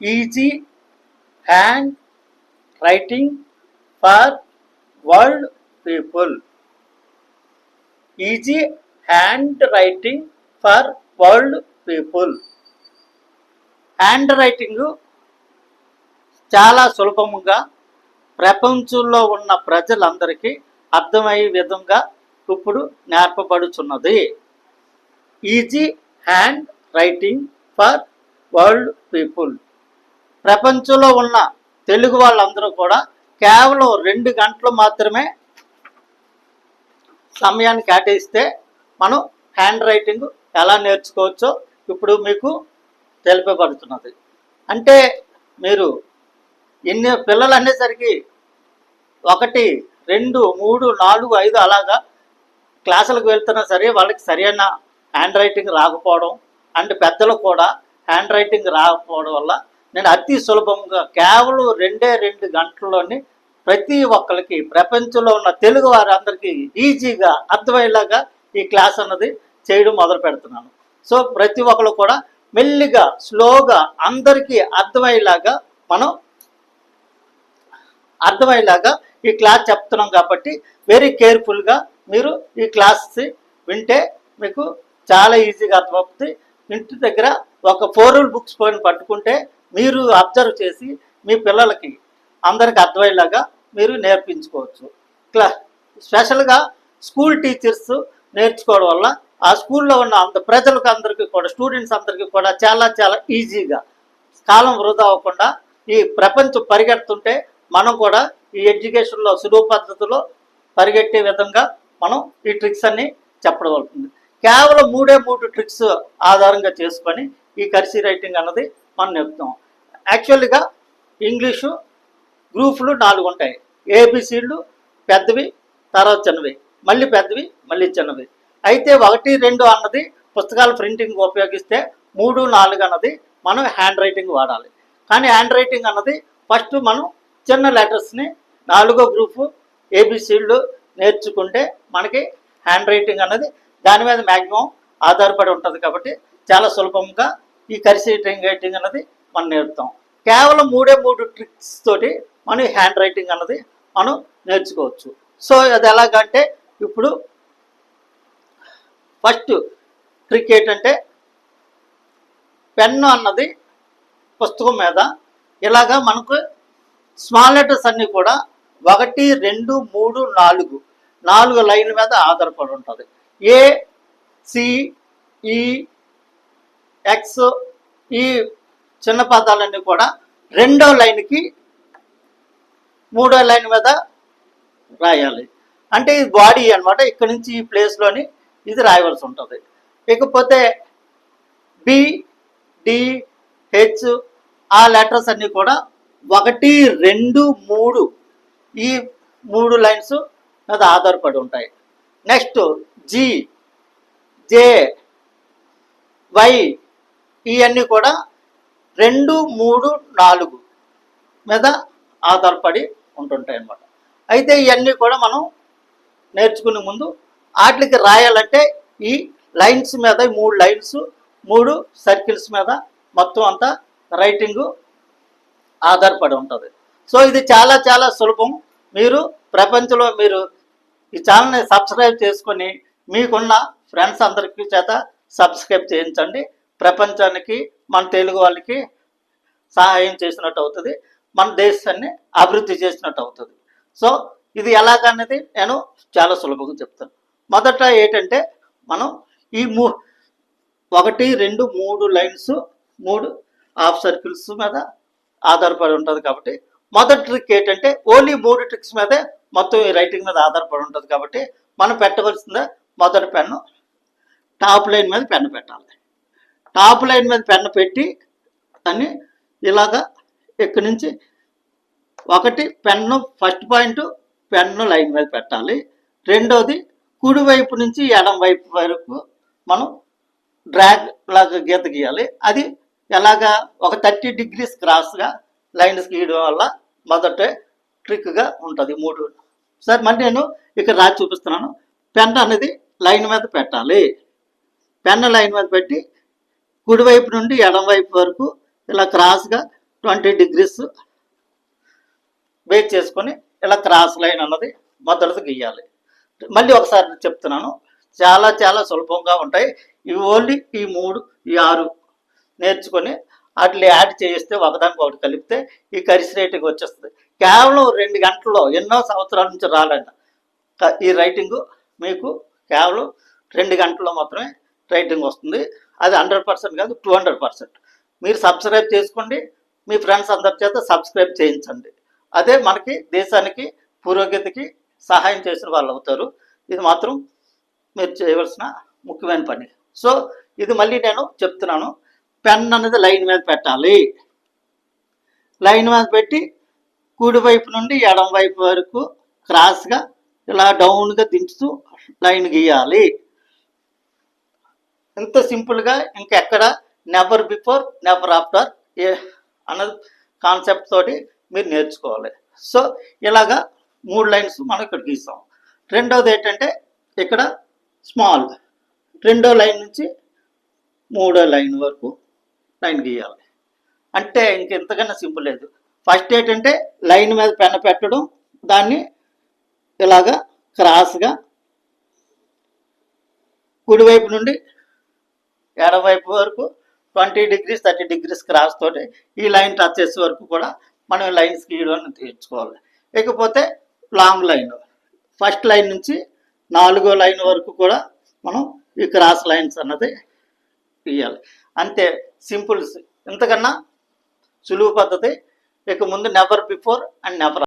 Easy handwriting for world people. Easy handwriting for world people. Handwriting చాలా సులభముగా ప్రపంచంలో ఉన్న ప్రజలందరికీ అర్థమయ్యే విధంగా ఇప్పుడు నేర్పబడుచున్నది. Easy handwriting for world people. ప్రపంచంలో ఉన్న తెలుగు వాళ్ళందరూ కూడా కేవలం రెండు గంటలు మాత్రమే సమయాన్ని కేటాయిస్తే మనం హ్యాండ్ రైటింగ్ ఎలా నేర్చుకోవచ్చో ఇప్పుడు మీకు తెలిపబడుతున్నది. అంటే మీరు ఎన్ని పిల్లలు అనేసరికి ఒకటి రెండు మూడు నాలుగు ఐదు అలాగా క్లాసులకు వెళ్తున్నా సరే వాళ్ళకి సరైన హ్యాండ్ రైటింగ్ రాకపోవడం అండ్ పెద్దలు కూడా హ్యాండ్ రైటింగ్ రాకపోవడం వల్ల నేను అతి సులభంగా కేవలం రెండే రెండు గంటల్లోని ప్రతి ఒక్కరికి ప్రపంచంలో ఉన్న తెలుగు వారందరికీ ఈజీగా అర్థమయ్యేలాగా ఈ క్లాస్ అన్నది చేయడం మొదలు పెడుతున్నాను. సో ప్రతి ఒక్కరు కూడా మెల్లిగా స్లోగా అందరికీ అర్థమయ్యేలాగా మనం అర్థమయ్యేలాగా ఈ క్లాస్ చెప్తున్నాం కాబట్టి వెరీ కేర్ఫుల్గా మీరు ఈ క్లాస్ వింటే మీకు చాలా ఈజీగా అర్థమవుతుంది. ఇంటి దగ్గర ఒక ఫోర్ బుక్స్ పోయిన పట్టుకుంటే మీరు అబ్జర్వ్ చేసి మీ పిల్లలకి అందరికి అర్థమయ్యేలాగా మీరు నేర్పించుకోవచ్చు. క్లా స్పెషల్గా స్కూల్ టీచర్స్ నేర్చుకోవడం వల్ల ఆ స్కూల్లో ఉన్న అంత ప్రజలకు అందరికీ కూడా స్టూడెంట్స్ అందరికీ కూడా చాలా చాలా ఈజీగా కాలం వృధా అవ్వకుండా ఈ ప్రపంచం పరిగెడుతుంటే మనం కూడా ఈ ఎడ్యుకేషన్లో సులువు పద్ధతిలో పరిగెట్టే విధంగా మనం ఈ ట్రిక్స్ అన్ని చెప్పడం అవుతుంది కేవలం మూడే మూడు ట్రిక్స్ ఆధారంగా చేసుకొని ఈ కర్సీ రైటింగ్ అన్నది మనం చెప్తాం. యాక్చువల్గా ఇంగ్లీషు గ్రూపులు నాలుగు ఉంటాయి. ఏబిసిడ్లు పెద్దవి తర్వాత చిన్నవి. మళ్ళీ పెద్దవి మళ్ళీ చిన్నవి. అయితే ఒకటి రెండు అన్నది పుస్తకాల ప్రింటింగ్ ఉపయోగిస్తే మూడు నాలుగు అన్నది మనం హ్యాండ్ రైటింగ్ వాడాలి. కానీ హ్యాండ్ రైటింగ్ అన్నది ఫస్ట్ మనం చిన్న లెటర్స్ని నాలుగో గ్రూపు ఏబిసిడ్లు నేర్చుకుంటే మనకి హ్యాండ్ రైటింగ్ అన్నది దాని మీద మ్యాక్సిమం ఆధారపడి ఉంటుంది కాబట్టి చాలా సులభంగా ఈ కర్సీ రైటింగ్ అన్నది మనం నేర్పుతాం. కేవలం మూడే మూడు ట్రిక్స్ తోటి మనం హ్యాండ్ రైటింగ్ అన్నది మనం నేర్చుకోవచ్చు. సో అది ఎలాగంటే ఇప్పుడు ఫస్ట్ ట్రిక్ ఏంటంటే పెన్ను అన్నది పుస్తకం మీద ఇలాగా మనకు స్మాల్ లెటర్స్ అన్నీ కూడా ఒకటి రెండు మూడు నాలుగు నాలుగు లైన్ల మీద ఆధారపడి ఉంటుంది. A CE X E e, చిన్న పదాలన్నీ కూడా రెండో లైన్కి మూడో లైన్ మీద రాయాలి. అంటే ఇది బాడీ అన్నమాట. ఇక్కడ నుంచి ఈ ప్లేస్లోని ఇది రాయవలసి ఉంటుంది. ఇకపోతే బి డి హెచ్ ఆ లెటర్స్ అన్నీ కూడా ఒకటి రెండు మూడు ఈ మూడు లైన్స్ మీద ఆధారపడి ఉంటాయి. నెక్స్ట్ జి జే వై ఇవన్నీ కూడా రెండు మూడు నాలుగు మీద ఆధారపడి ఉంటుంటాయి అన్నమాట. అయితే ఇవన్నీ కూడా మనం నేర్చుకునే ముందు వాటికి రాయాలంటే ఈ లైన్స్ మీద మూడు లైన్స్ మూడు సర్కిల్స్ మీద మొత్తం అంతా రైటింగు ఆధారపడి ఉంటుంది. సో ఇది చాలా చాలా సులభం. మీరు ప్రపంచంలో మీరు ఈ ఛానల్ని సబ్స్క్రైబ్ చేసుకొని మీకున్న ఫ్రెండ్స్ అందరికీ చేత సబ్స్క్రైబ్ చేయించండి. ప్రపంచానికి మన తెలుగు వాళ్ళకి సహాయం చేసినట్టు అవుతుంది. మన దేశాన్ని అభివృద్ధి చేసినట్టు అవుతుంది. సో ఇది ఎలాగన్నది నేను చాలా సులభంగా చెప్తాను. మొదట ఏంటంటే మనం ఈ మూ ఒకటి రెండు మూడు లైన్స్ మూడు హాఫ్ సర్కిల్స్ మీద ఆధారపడి ఉంటుంది కాబట్టి మొదటి ట్రిక్ ఏంటంటే ఓన్లీ మూడు ట్రిక్స్ మీదే మొత్తం ఈ రైటింగ్ మీద ఆధారపడి ఉంటుంది కాబట్టి మనం పెట్టవలసిందే మొదటి పెన్ను టాప్ లైన్ మీద పెన్ను పెట్టాలి. టాప్ లైన్ మీద పెన్ను పెట్టి అని ఇలాగా ఇక్కడి నుంచి ఒకటి pen first point pen line మీద పెట్టాలి. రెండోది కుడి వైపు నుంచి ఎడం వైపు వరకు మనం డ్రాగ్ లాగా గీత గీయాలి. అది ఎలాగా ఒక థర్టీ డిగ్రీస్ క్రాస్గా లైన్స్ గీయడం వల్ల మొదట ట్రిక్గా ఉంటుంది. మూడు సార్ మరి నేను ఇక్కడ రాసి చూపిస్తున్నాను. పెన్ అనేది లైన్ మీద పెట్టాలి. పెన్ లైన్ మీద పెట్టి కుడివైపు నుండి ఎడం వైపు వరకు ఇలా క్రాస్గా ట్వంటీ డిగ్రీస్ బేక్ చేసుకొని ఇలా క్రాస్ లైన్ అన్నది మొదలతో గీయాలి. మళ్ళీ ఒకసారి చెప్తున్నాను చాలా చాలా సులభంగా ఉంటాయి. ఇవి ఓన్లీ ఈ మూడు ఈ ఆరు నేర్చుకొని వాటిని యాడ్ చేస్తే ఒకదానికి ఒకటి కలిపితే ఈ కరిసి రేటింగ్ వచ్చేస్తుంది. కేవలం రెండు గంటల్లో ఎన్నో సంవత్సరాల నుంచి రాలండి ఈ రైటింగ్ మీకు కేవలం రెండు గంటల్లో మాత్రమే రైటింగ్ వస్తుంది. అది హండ్రెడ్ పర్సెంట్ కాదు టూ హండ్రెడ్ పర్సెంట్. మీరు సబ్స్క్రైబ్ చేసుకోండి మీ ఫ్రెండ్స్ అందరి చేత సబ్స్క్రైబ్ చేయించండి. అదే మనకి దేశానికి పురోగతికి సహాయం చేసిన వాళ్ళు అవుతారు. ఇది మాత్రం మీరు చేయవలసిన ముఖ్యమైన పని. సో ఇది మళ్ళీ నేను చెప్తున్నాను. పెన్ అనేది లైన్ మీద పెట్టాలి. లైన్ మీద పెట్టి కుడి వైపు నుండి ఎడం వైపు వరకు క్రాస్గా ఇలా డౌన్గా దించుతూ లైన్ గీయాలి. ఇంత సింపుల్గా ఇంకెక్కడ never before never after A అన్నది కాన్సెప్ట్ తోటి మీరు నేర్చుకోవాలి. సో ఇలాగా మూడు లైన్స్ మనం ఇక్కడ గీస్తాం రెండోది ఏంటంటే ఇక్కడ స్మాల్ రెండో లైన్ నుంచి మూడో లైన్ వరకు లైన్ గీయాలి. అంటే ఇంకెంతకన్నా సింపుల్ లేదు. ఫస్ట్ ఏంటంటే లైన్ మీద పెన్ పెట్టడం దాన్ని ఇలాగా క్రాస్గా కుడివైపు నుండి ఎడవైపు వరకు twenty degrees thirty degrees cross తోటి ఈ లైన్ టచ్ చేసే వరకు కూడా మనం లైన్స్ గీయడం తీర్చుకోవాలి ఇకపోతే లాంగ్ లైన్. ఫస్ట్ లైన్ నుంచి నాలుగో లైన్ వరకు కూడా మనం ఈ క్రాస్ లైన్స్ అన్నది గీయాలి అంతే సింపుల్స్ ఇంతకన్నా సులువు పద్ధతి. ఇక ముందు నెవర్ బిఫోర్ అండ్ నెవర్